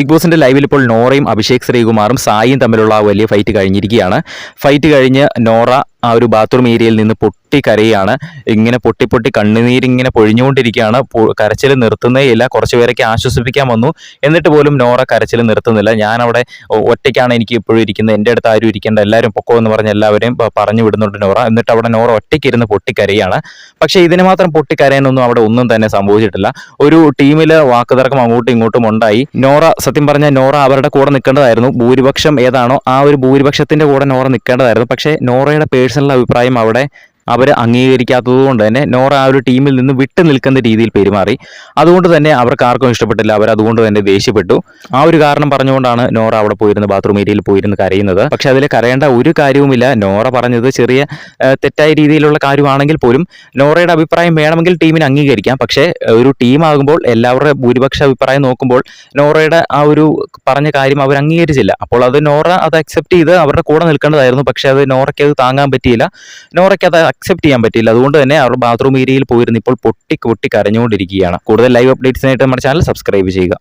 Big ബോസിന്റെ ലൈവിൽ ഇപ്പോൾ നോറയും അഭിഷേക് ശ്രീകുമാറും സായിയും തമ്മിലുള്ള വലിയ ഫൈറ്റ് കഴിഞ്ഞിരിക്കുകയാണ്. ഫൈറ്റ് കഴിഞ്ഞ് നോറ ആ ഒരു ബാത്റൂം ഏരിയയിൽ നിന്ന് പൊട്ടി കരയാണ്. ഇങ്ങനെ പൊട്ടി പൊട്ടി കണ്ണുനീരിങ്ങനെ പൊഴിഞ്ഞുകൊണ്ടിരിക്കുകയാണ്. കരച്ചിൽ നിർത്തുന്നേയില്ല കുറച്ച് പേരൊക്കെ ആശ്വസിപ്പിക്കാൻ വന്നു. എന്നിട്ട് പോലും നോറ കരച്ചിൽ നിർത്തുന്നില്ല. ഞാൻ അവിടെ ഒറ്റയ്ക്കാണ് എനിക്ക് ഇപ്പോഴും ഇരിക്കുന്നത്. എന്റെ അടുത്ത് ആരും ഇരിക്കേണ്ട. എല്ലാവരും പൊക്കോ എന്ന് പറഞ്ഞ് എല്ലാവരെയും പറഞ്ഞു വിടുന്നുണ്ട് നോറ. എന്നിട്ട് അവിടെ നോറ ഒറ്റയ്ക്കിരുന്ന് പൊട്ടിക്കരയാണ്. പക്ഷേ ഇതിന് മാത്രം പൊട്ടിക്കരയാനൊന്നും അവിടെ ഒന്നും തന്നെ സംഭവിച്ചിട്ടില്ല. ഒരു ടീമിൽ വാക്കുതർക്കം അങ്ങോട്ടും ഇങ്ങോട്ടും ഉണ്ടായി. നോറ സത്യം പറഞ്ഞാൽ നോറ അവരുടെ കൂടെ നിൽക്കേണ്ടതായിരുന്നു. ഭൂരിപക്ഷം ഏതാണോ ആ ഒരു ഭൂരിപക്ഷത്തിന്റെ കൂടെ നോറ നിൽക്കേണ്ടതായിരുന്നു. പക്ഷേ നോറയുടെ പേഴ്സണൽ അഭിപ്രായം അവിടെ അവർ അംഗീകരിക്കാത്തത് കൊണ്ട് തന്നെ നോറ ആ ഒരു ടീമിൽ നിന്ന് വിട്ടു നിൽക്കുന്ന രീതിയിൽ പെരുമാറി. അതുകൊണ്ട് തന്നെ അവർക്ക് ആർക്കും ഇഷ്ടപ്പെട്ടില്ല. അവർ അതുകൊണ്ട് തന്നെ ദേഷ്യപ്പെട്ടു. ആ ഒരു കാരണം പറഞ്ഞുകൊണ്ടാണ് നോറ അവിടെ പോയിരുന്ന ബാത്റൂം ഏരിയയിൽ പോയിരുന്ന് കരയുന്നത്. പക്ഷെ അതിൽ കരയേണ്ട ഒരു കാര്യവുമില്ല. നോറ പറഞ്ഞത് ചെറിയ തെറ്റായ രീതിയിലുള്ള കാര്യമാണെങ്കിൽ പോലും നോറയുടെ അഭിപ്രായം വേണമെങ്കിൽ ടീമിന് അംഗീകരിക്കാം. പക്ഷേ ഒരു ടീം ആകുമ്പോൾ എല്ലാവരുടെ ഭൂരിപക്ഷ അഭിപ്രായം നോക്കുമ്പോൾ നോറയുടെ ആ ഒരു പറഞ്ഞ കാര്യം അവർ അംഗീകരിച്ചില്ല. അപ്പോൾ അത് നോറ അത് അക്സെപ്റ്റ് ചെയ്ത് അവരുടെ കൂടെ നിൽക്കേണ്ടതായിരുന്നു. പക്ഷേ അത് നോറയ്ക്ക് അത് താങ്ങാൻ പറ്റിയില്ല. നോറയ്ക്ക് അത് അക്സെപ്റ്റ് ചെയ്യാൻ പറ്റില്ല അതുകൊണ്ട് തന്നെ അവർ ബാത്റൂം ഏരിയയിൽ പോയിരുന്ന് ഇപ്പോൾ പൊട്ടി പൊട്ടി കരഞ്ഞുകൊണ്ടിരിക്കുകയാണ്. കൂടുതൽ ലൈവ് അപ്ഡേറ്റ്സിനായിട്ട് നമ്മുടെ ചാനൽ സബ്സ്ക്രൈബ് ചെയ്യുക.